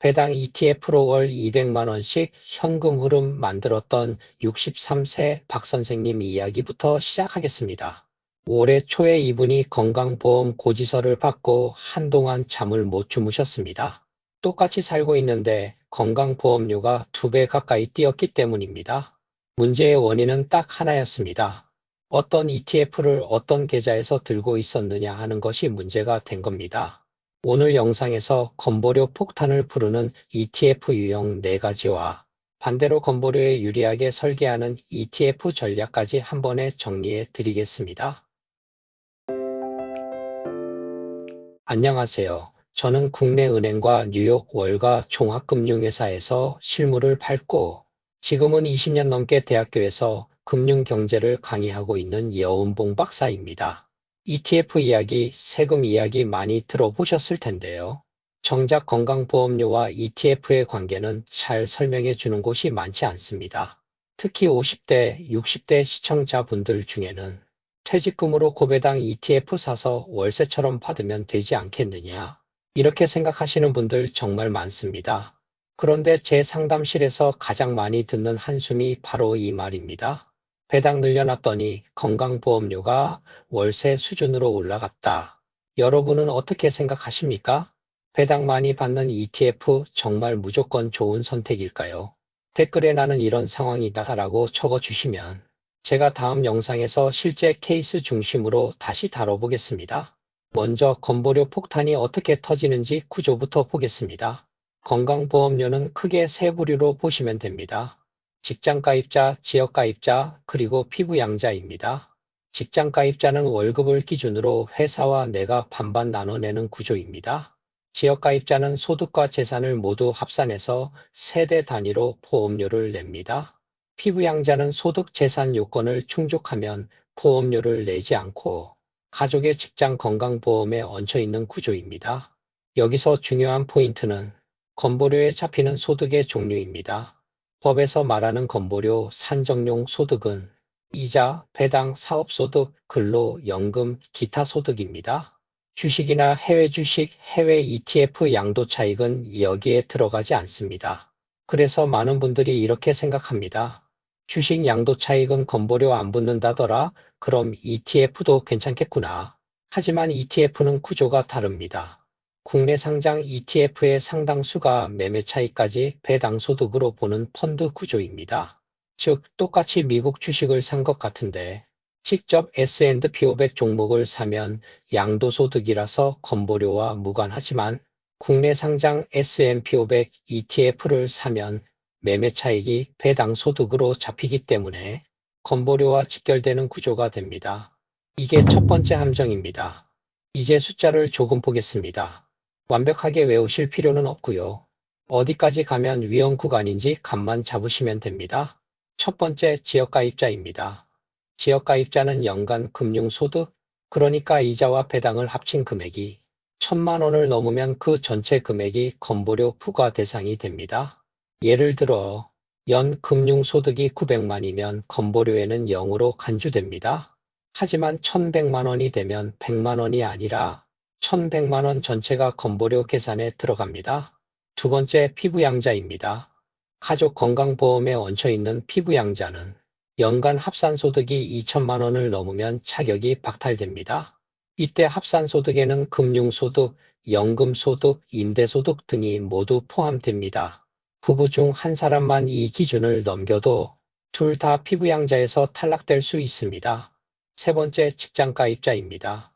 배당 ETF로 월 200만원씩 현금 흐름 만들었던 63세 박 선생님 이야기부터 시작하겠습니다. 올해 초에 이분이 건강보험 고지서를 받고 한동안 잠을 못 주무셨습니다. 똑같이 살고 있는데 건강보험료가 두 배 가까이 뛰었기 때문입니다. 문제의 원인은 딱 하나였습니다. 어떤 ETF를 어떤 계좌에서 들고 있었느냐 하는 것이 문제가 된 겁니다. 오늘 영상에서 건보료 폭탄을 부르는 ETF 유형 4가지와 반대로 건보료에 유리하게 설계하는 ETF 전략까지 한 번에 정리해 드리겠습니다. 안녕하세요. 저는 국내 은행과 뉴욕 월가 종합금융회사에서 실무를 밟고 지금은 20년 넘게 대학교에서 금융경제를 강의하고 있는 여운봉 박사입니다. ETF 이야기, 세금 이야기 많이 들어보셨을 텐데요. 정작 건강보험료와 ETF의 관계는 잘 설명해 주는 곳이 많지 않습니다. 특히 50대, 60대 시청자분들 중에는 퇴직금으로 고배당 ETF 사서 월세처럼 받으면 되지 않겠느냐. 이렇게 생각하시는 분들 정말 많습니다. 그런데 제 상담실에서 가장 많이 듣는 한숨이 바로 이 말입니다. 배당 늘려놨더니 건강보험료가 월세 수준으로 올라갔다. 여러분은 어떻게 생각하십니까? 배당 많이 받는 ETF 정말 무조건 좋은 선택일까요? 댓글에 나는 이런 상황이다 라고 적어주시면 제가 다음 영상에서 실제 케이스 중심으로 다시 다뤄보겠습니다. 먼저 건보료 폭탄이 어떻게 터지는지 구조부터 보겠습니다. 건강보험료는 크게 세 부류로 보시면 됩니다. 직장가입자, 지역가입자, 그리고 피부양자입니다. 직장가입자는 월급을 기준으로 회사와 내가 반반 나눠내는 구조입니다. 지역가입자는 소득과 재산을 모두 합산해서 세대 단위로 보험료를 냅니다. 피부양자는 소득 재산 요건을 충족하면 보험료를 내지 않고 가족의 직장 건강보험에 얹혀 있는 구조입니다. 여기서 중요한 포인트는 건보료에 잡히는 소득의 종류입니다. 법에서 말하는 건보료 산정용 소득은 이자, 배당, 사업소득, 근로, 연금, 기타 소득입니다. 주식이나 해외 주식, 해외 ETF 양도 차익은 여기에 들어가지 않습니다. 그래서 많은 분들이 이렇게 생각합니다. 주식 양도 차익은 건보료 안 붙는다더라? 그럼 ETF도 괜찮겠구나. 하지만 ETF는 구조가 다릅니다. 국내 상장 ETF의 상당수가 매매 차익까지 배당 소득으로 보는 펀드 구조입니다. 즉, 똑같이 미국 주식을 산 것 같은데 직접 S&P 500 종목을 사면 양도소득이라서 건보료와 무관하지만 국내 상장 S&P 500 ETF를 사면 매매 차익이 배당 소득으로 잡히기 때문에 건보료와 직결되는 구조가 됩니다. 이게 첫 번째 함정입니다. 이제 숫자를 조금 보겠습니다. 완벽하게 외우실 필요는 없고요. 어디까지 가면 위험 구간인지 감만 잡으시면 됩니다. 첫 번째 지역가입자입니다. 지역가입자는 연간 금융소득, 그러니까 이자와 배당을 합친 금액이 천만 원을 넘으면 그 전체 금액이 건보료 부과 대상이 됩니다. 예를 들어 연 금융소득이 900만이면 건보료에는 0으로 간주됩니다. 하지만 1100만 원이 되면 100만 원이 아니라 1100만 원 전체가 건보료 계산에 들어갑니다. 두 번째 피부양자입니다. 가족 건강보험에 얹혀 있는 피부양자는 연간 합산소득이 2천만 원을 넘으면 자격이 박탈됩니다. 이때 합산소득에는 금융소득, 연금소득, 임대소득 등이 모두 포함됩니다. 부부 중 한 사람만 이 기준을 넘겨도 둘 다 피부양자에서 탈락될 수 있습니다. 세 번째 직장가입자입니다.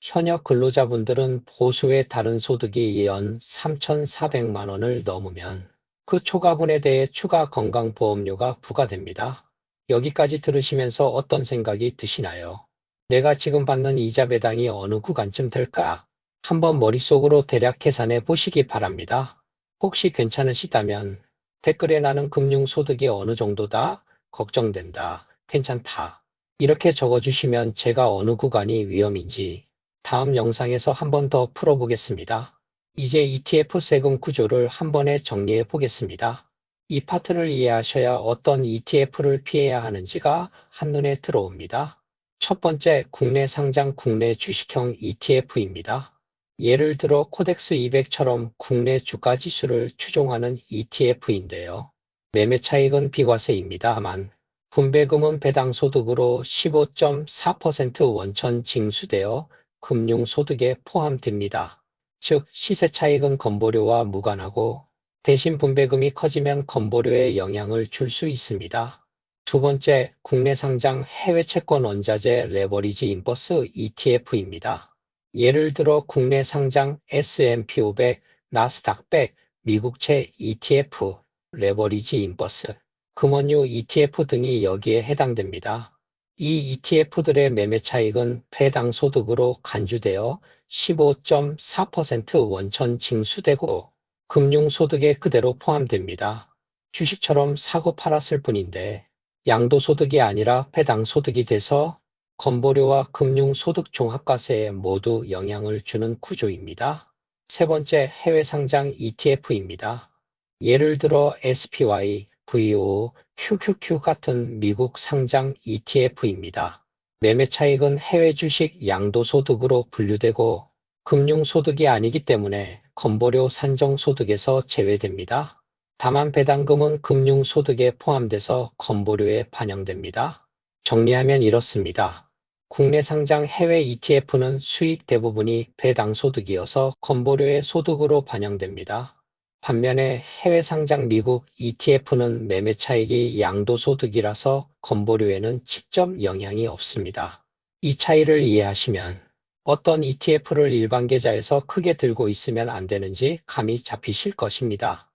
현역 근로자분들은 보수의 다른 소득이 연 3,400만 원을 넘으면 그 초과분에 대해 추가 건강보험료가 부과됩니다. 여기까지 들으시면서 어떤 생각이 드시나요? 내가 지금 받는 이자 배당이 어느 구간쯤 될까? 한번 머릿속으로 대략 계산해 보시기 바랍니다. 혹시 괜찮으시다면 댓글에 나는 금융소득이 어느 정도다? 걱정된다. 괜찮다. 이렇게 적어주시면 제가 어느 구간이 위험인지 다음 영상에서 한 번 더 풀어보겠습니다. 이제 ETF 세금 구조를 한 번에 정리해 보겠습니다. 이 파트를 이해하셔야 어떤 ETF를 피해야 하는지가 한눈에 들어옵니다. 첫 번째, 국내 상장 국내 주식형 ETF입니다. 예를 들어 코덱스 200처럼 국내 주가 지수를 추종하는 ETF인데요. 매매 차익은 비과세입니다만 분배금은 배당 소득으로 15.4% 원천 징수되어 금융소득에 포함됩니다. 즉 시세 차익은 건보료와 무관하고 대신 분배금이 커지면 건보료에 영향을 줄 수 있습니다. 두 번째, 국내 상장 해외 채권 원자재 레버리지 인버스 ETF입니다. 예를 들어 국내 상장 S&P 500, 나스닥 100, 미국채 ETF, 레버리지 인버스, 금원유 ETF 등이 여기에 해당됩니다. 이 ETF들의 매매 차익은 배당 소득으로 간주되어 15.4% 원천 징수되고 금융소득에 그대로 포함됩니다. 주식처럼 사고 팔았을 뿐인데 양도소득이 아니라 배당소득이 돼서 건보료와 금융소득 종합과세에 모두 영향을 주는 구조입니다. 세 번째, 해외 상장 ETF입니다. 예를 들어 SPY, VO, QQQ 같은 미국 상장 ETF입니다. 매매 차익은 해외 주식 양도소득으로 분류되고 금융소득이 아니기 때문에 건보료 산정소득에서 제외됩니다. 다만 배당금은 금융소득에 포함돼서 건보료에 반영됩니다. 정리하면 이렇습니다. 국내 상장 해외 ETF는 수익 대부분이 배당소득이어서 건보료의 소득으로 반영됩니다. 반면에 해외 상장 미국 ETF는 매매 차익이 양도소득이라서 건보료에는 직접 영향이 없습니다. 이 차이를 이해하시면 어떤 ETF를 일반 계좌에서 크게 들고 있으면 안 되는지 감이 잡히실 것입니다.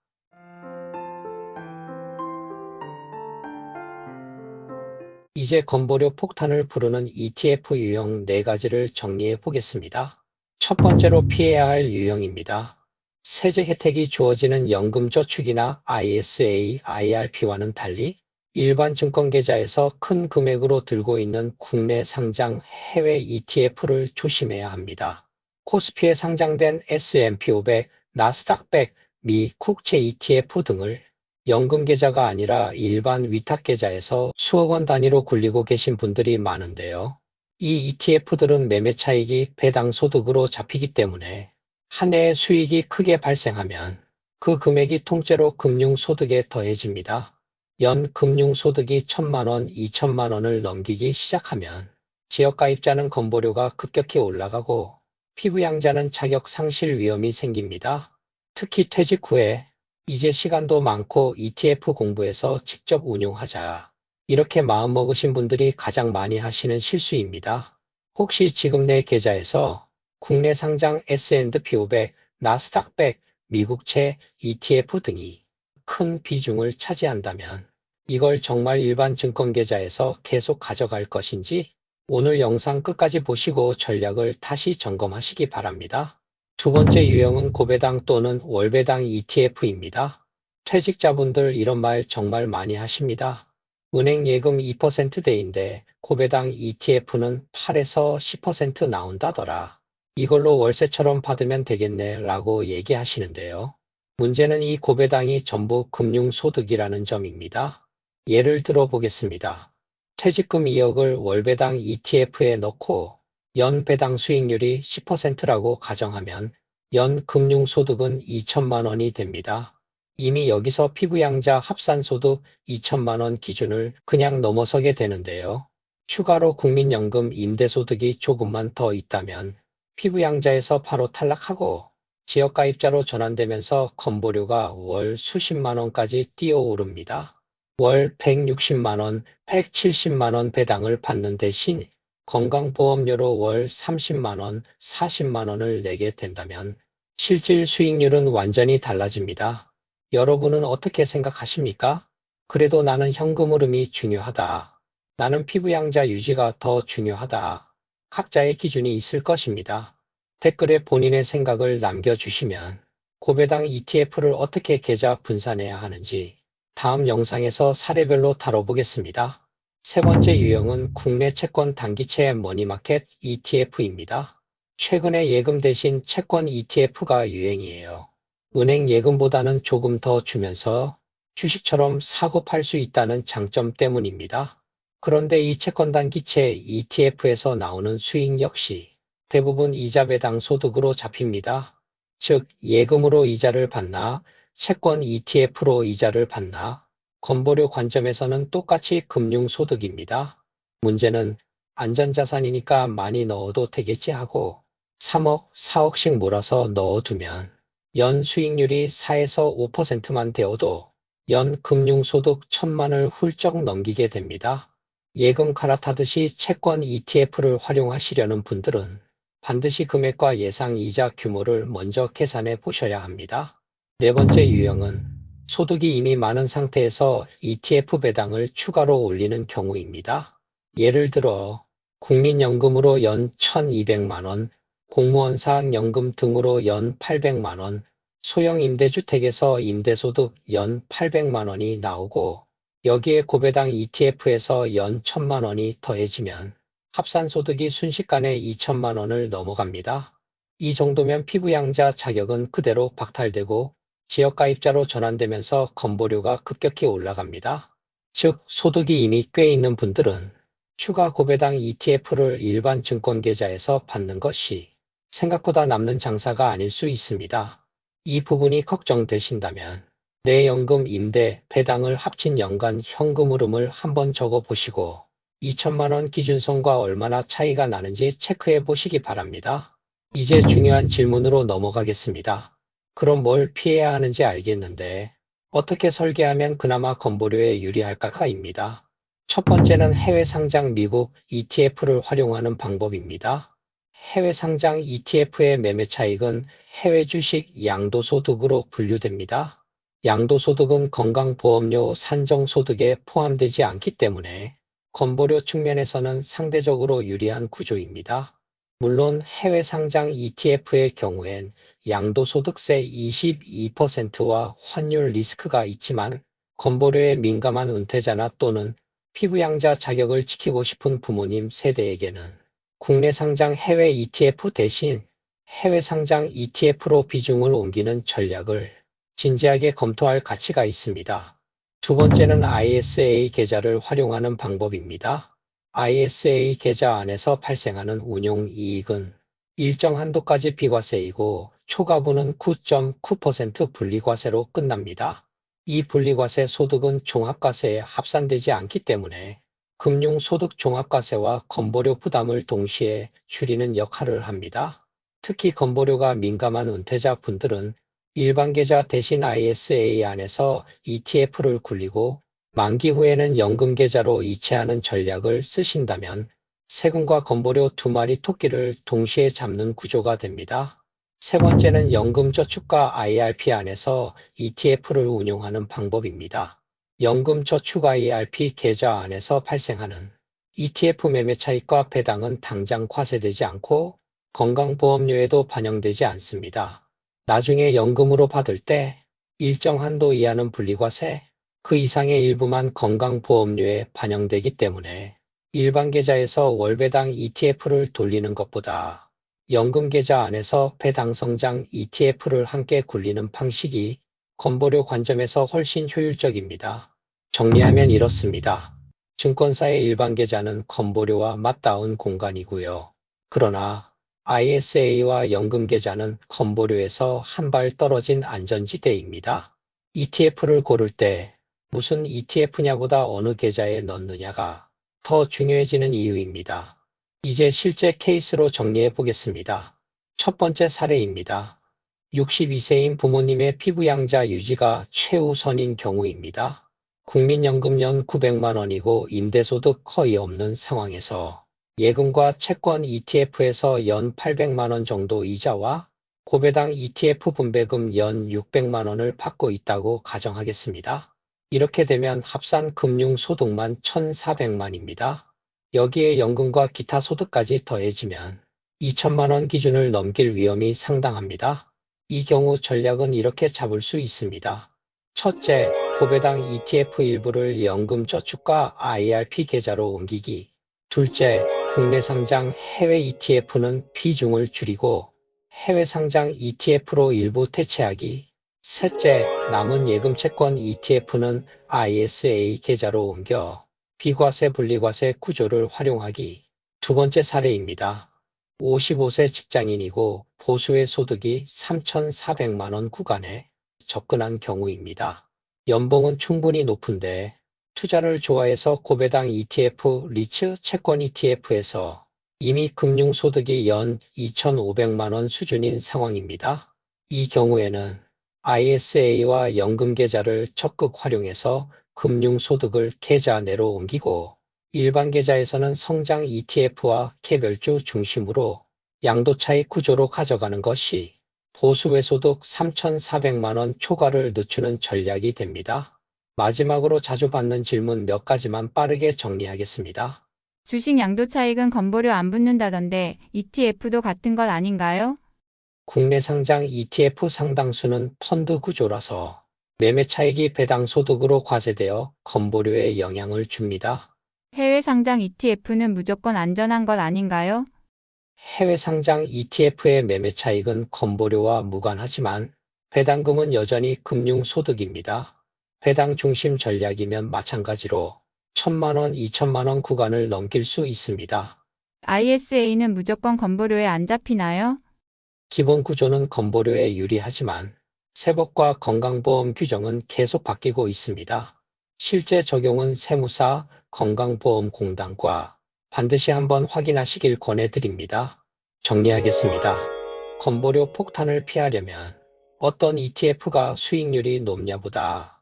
이제 건보료 폭탄을 부르는 ETF 유형 4가지를 정리해 보겠습니다. 첫 번째로 피해야 할 유형입니다. 세제 혜택이 주어지는 연금저축이나 ISA, IRP와는 달리 일반 증권계좌에서 큰 금액으로 들고 있는 국내 상장 해외 ETF를 조심해야 합니다. 코스피에 상장된 S&P 500, 나스닥 100, 미 국채 ETF 등을 연금 계좌가 아니라 일반 위탁 계좌에서 수억 원 단위로 굴리고 계신 분들이 많은데요. 이 ETF들은 매매 차익이 배당 소득으로 잡히기 때문에 한 해의 수익이 크게 발생하면 그 금액이 통째로 금융소득에 더해집니다. 연 금융소득이 천만 원, 이천만 원을 넘기기 시작하면 지역가입자는 건보료가 급격히 올라가고 피부양자는 자격 상실 위험이 생깁니다. 특히 퇴직 후에 이제 시간도 많고 ETF 공부해서 직접 운용하자. 이렇게 마음먹으신 분들이 가장 많이 하시는 실수입니다. 혹시 지금 내 계좌에서 국내 상장 S&P 500, 나스닥 100, 미국채 ETF 등이 큰 비중을 차지한다면 이걸 정말 일반 증권 계좌에서 계속 가져갈 것인지 오늘 영상 끝까지 보시고 전략을 다시 점검하시기 바랍니다. 두 번째 유형은 고배당 또는 월배당 ETF입니다. 퇴직자분들 이런 말 정말 많이 하십니다. 은행 예금 2%대인데 고배당 ETF는 8에서 10% 나온다더라. 이걸로 월세처럼 받으면 되겠네 라고 얘기하시는데요. 문제는 이 고배당이 전부 금융소득이라는 점입니다. 예를 들어 보겠습니다. 퇴직금 2억을 월배당 ETF에 넣고 연 배당 수익률이 10%라고 가정하면 연 금융소득은 2천만 원이 됩니다. 이미 여기서 피부양자 합산소득 2천만 원 기준을 그냥 넘어서게 되는데요. 추가로 국민연금 임대소득이 조금만 더 있다면 피부양자에서 바로 탈락하고 지역가입자로 전환되면서 건보료가 월 수십만 원까지 뛰어오릅니다. 월 160만 원, 170만 원 배당을 받는 대신 건강보험료로 월 30만 원, 40만 원을 내게 된다면 실질 수익률은 완전히 달라집니다. 여러분은 어떻게 생각하십니까? 그래도 나는 현금 흐름이 중요하다. 나는 피부양자 유지가 더 중요하다. 각자의 기준이 있을 것입니다. 댓글에 본인의 생각을 남겨주시면 고배당 ETF를 어떻게 계좌 분산해야 하는지 다음 영상에서 사례별로 다뤄보겠습니다. 세 번째 유형은 국내 채권 단기채 머니마켓 ETF입니다. 최근에 예금 대신 채권 ETF가 유행이에요. 은행 예금보다는 조금 더 주면서 주식처럼 사고 팔 수 있다는 장점 때문입니다. 그런데 이 채권 단기채 ETF에서 나오는 수익 역시 대부분 이자 배당 소득으로 잡힙니다. 즉, 예금으로 이자를 받나, 채권 ETF로 이자를 받나, 건보료 관점에서는 똑같이 금융소득입니다. 문제는 안전자산이니까 많이 넣어도 되겠지 하고 3억, 4억씩 몰아서 넣어두면 연 수익률이 4에서 5%만 되어도 연 금융소득 천만을 훌쩍 넘기게 됩니다. 예금 갈아타듯이 채권 ETF를 활용하시려는 분들은 반드시 금액과 예상 이자 규모를 먼저 계산해 보셔야 합니다. 네 번째 유형은 소득이 이미 많은 상태에서 ETF 배당을 추가로 올리는 경우입니다. 예를 들어 국민연금으로 연 1200만 원, 공무원 사학연금 등으로 연 800만 원, 소형 임대주택에서 임대소득 연 800만 원이 나오고 여기에 고배당 ETF에서 연 1000만 원이 더해지면 합산 소득이 순식간에 2천만 원을 넘어갑니다. 이 정도면 피부양자 자격은 그대로 박탈되고 지역가입자로 전환되면서 건보료가 급격히 올라갑니다. 즉, 소득이 이미 꽤 있는 분들은 추가 고배당 ETF를 일반 증권 계좌에서 받는 것이 생각보다 남는 장사가 아닐 수 있습니다. 이 부분이 걱정되신다면 내 연금, 임대, 배당을 합친 연간 현금 흐름을 한번 적어 보시고 2천만 원 기준선과 얼마나 차이가 나는지 체크해 보시기 바랍니다. 이제 중요한 질문으로 넘어가겠습니다. 그럼 뭘 피해야 하는지 알겠는데 어떻게 설계하면 그나마 건보료에 유리할까가입니다. 첫 번째는 해외 상장 미국 ETF를 활용하는 방법입니다. 해외 상장 ETF의 매매 차익은 해외 주식 양도소득으로 분류됩니다. 양도소득은 건강보험료 산정소득에 포함되지 않기 때문에 건보료 측면에서는 상대적으로 유리한 구조입니다. 물론 해외 상장 ETF의 경우엔 양도소득세 22%와 환율 리스크가 있지만 건보료에 민감한 은퇴자나 또는 피부양자 자격을 지키고 싶은 부모님 세대에게는 국내 상장 해외 ETF 대신 해외 상장 ETF로 비중을 옮기는 전략을 진지하게 검토할 가치가 있습니다. 두 번째는 ISA 계좌를 활용하는 방법입니다. ISA 계좌 안에서 발생하는 운용 이익은 일정 한도까지 비과세이고 초과분은 9.9% 분리과세로 끝납니다. 이 분리과세 소득은 종합과세에 합산되지 않기 때문에 금융소득 종합과세와 건보료 부담을 동시에 줄이는 역할을 합니다. 특히 건보료가 민감한 은퇴자 분들은 일반 계좌 대신 ISA 안에서 ETF를 굴리고 만기 후에는 연금 계좌로 이체하는 전략을 쓰신다면 세금과 건보료 두 마리 토끼를 동시에 잡는 구조가 됩니다. 세 번째는 연금저축과 IRP 안에서 ETF를 운용하는 방법입니다. 연금저축 IRP 계좌 안에서 발생하는 ETF 매매 차익과 배당은 당장 과세되지 않고 건강보험료에도 반영되지 않습니다. 나중에 연금으로 받을 때 일정 한도 이하는 분리과세, 그 이상의 일부만 건강보험료에 반영되기 때문에 일반 계좌에서 월배당 ETF를 돌리는 것보다 연금 계좌 안에서 배당 성장 ETF를 함께 굴리는 방식이 건보료 관점에서 훨씬 효율적입니다. 정리하면 이렇습니다. 증권사의 일반 계좌는 건보료와 맞닿은 공간이고요. 그러나 ISA와 연금 계좌는 건보료에서 한 발 떨어진 안전지대입니다. ETF를 고를 때 무슨 ETF냐보다 어느 계좌에 넣느냐가 더 중요해지는 이유입니다. 이제 실제 케이스로 정리해 보겠습니다. 첫 번째 사례입니다. 62세인 부모님의 피부양자 유지가 최우선인 경우입니다. 국민연금 연 900만 원이고 임대소득 거의 없는 상황에서 예금과 채권 ETF에서 연 800만 원 정도 이자와 고배당 ETF 분배금 연 600만 원을 받고 있다고 가정하겠습니다. 이렇게 되면 합산 금융소득만 1,400만입니다. 여기에 연금과 기타 소득까지 더해지면 2천만 원 기준을 넘길 위험이 상당합니다. 이 경우 전략은 이렇게 잡을 수 있습니다. 첫째, 고배당 ETF 일부를 연금저축과 IRP 계좌로 옮기기. 둘째, 국내 상장 해외 ETF는 비중을 줄이고 해외 상장 ETF로 일부 대체하기. 셋째, 남은 예금 채권 ETF는 ISA 계좌로 옮겨 비과세 분리과세 구조를 활용하기. 두 번째 사례입니다. 55세 직장인이고 보수의 소득이 3,400만 원 구간에 접근한 경우입니다. 연봉은 충분히 높은데 투자를 좋아해서 고배당 ETF, 리츠 채권 ETF에서 이미 금융소득이 연 2,500만 원 수준인 상황입니다. 이 경우에는 ISA와 연금 계좌를 적극 활용해서 금융소득을 계좌 내로 옮기고 일반 계좌에서는 성장 ETF와 개별주 중심으로 양도차익 구조로 가져가는 것이 보수의 소득 3,400만 원 초과를 늦추는 전략이 됩니다. 마지막으로 자주 받는 질문 몇 가지만 빠르게 정리하겠습니다. 주식 양도 차익은 건보료 안 붙는다던데 ETF도 같은 것 아닌가요? 국내 상장 ETF 상당수는 펀드 구조라서 매매 차익이 배당 소득으로 과세되어 건보료에 영향을 줍니다. 해외 상장 ETF는 무조건 안전한 것 아닌가요? 해외 상장 ETF의 매매 차익은 건보료와 무관하지만 배당금은 여전히 금융소득입니다. 배당 중심 전략이면 마찬가지로 1천만 원, 2천만 원 구간을 넘길 수 있습니다. ISA는 무조건 건보료에 안 잡히나요? 기본 구조는 건보료에 유리하지만 세법과 건강보험 규정은 계속 바뀌고 있습니다. 실제 적용은 세무사, 건강보험공단과 반드시 한번 확인하시길 권해드립니다. 정리하겠습니다. 건보료 폭탄을 피하려면 어떤 ETF가 수익률이 높냐보다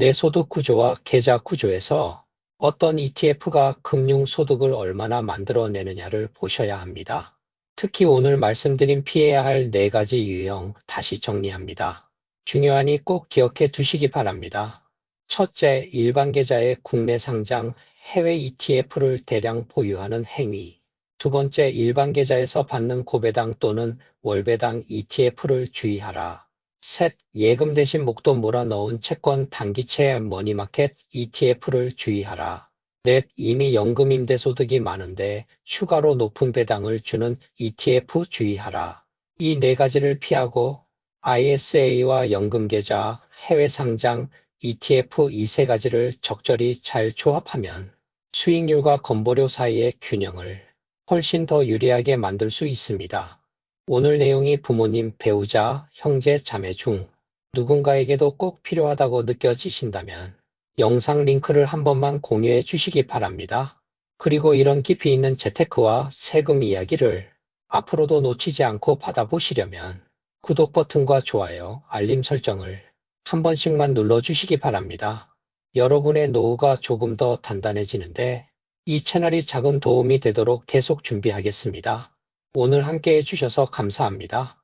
내 소득 구조와 계좌 구조에서 어떤 ETF가 금융 소득을 얼마나 만들어내느냐를 보셔야 합니다. 특히 오늘 말씀드린 피해야 할 네 가지 유형 다시 정리합니다. 중요하니 꼭 기억해 두시기 바랍니다. 첫째, 일반 계좌의 국내 상장 해외 ETF를 대량 보유하는 행위. 두 번째, 일반 계좌에서 받는 고배당 또는 월배당 ETF를 주의하라. 셋, 예금 대신 목돈 몰아넣은 채권 단기채 머니마켓 ETF를 주의하라. 넷, 이미 연금 임대 소득이 많은데 추가로 높은 배당을 주는 ETF 주의하라. 이 네 가지를 피하고 ISA와 연금 계좌, 해외 상장, ETF 이 세 가지를 적절히 잘 조합하면 수익률과 건보료 사이의 균형을 훨씬 더 유리하게 만들 수 있습니다. 오늘 내용이 부모님, 배우자, 형제, 자매 중 누군가에게도 꼭 필요하다고 느껴지신다면 영상 링크를 한 번만 공유해 주시기 바랍니다. 그리고 이런 깊이 있는 재테크와 세금 이야기를 앞으로도 놓치지 않고 받아보시려면 구독 버튼과 좋아요, 알림 설정을 한 번씩만 눌러주시기 바랍니다. 여러분의 노후가 조금 더 단단해지는데 이 채널이 작은 도움이 되도록 계속 준비하겠습니다. 오늘 함께 해주셔서 감사합니다.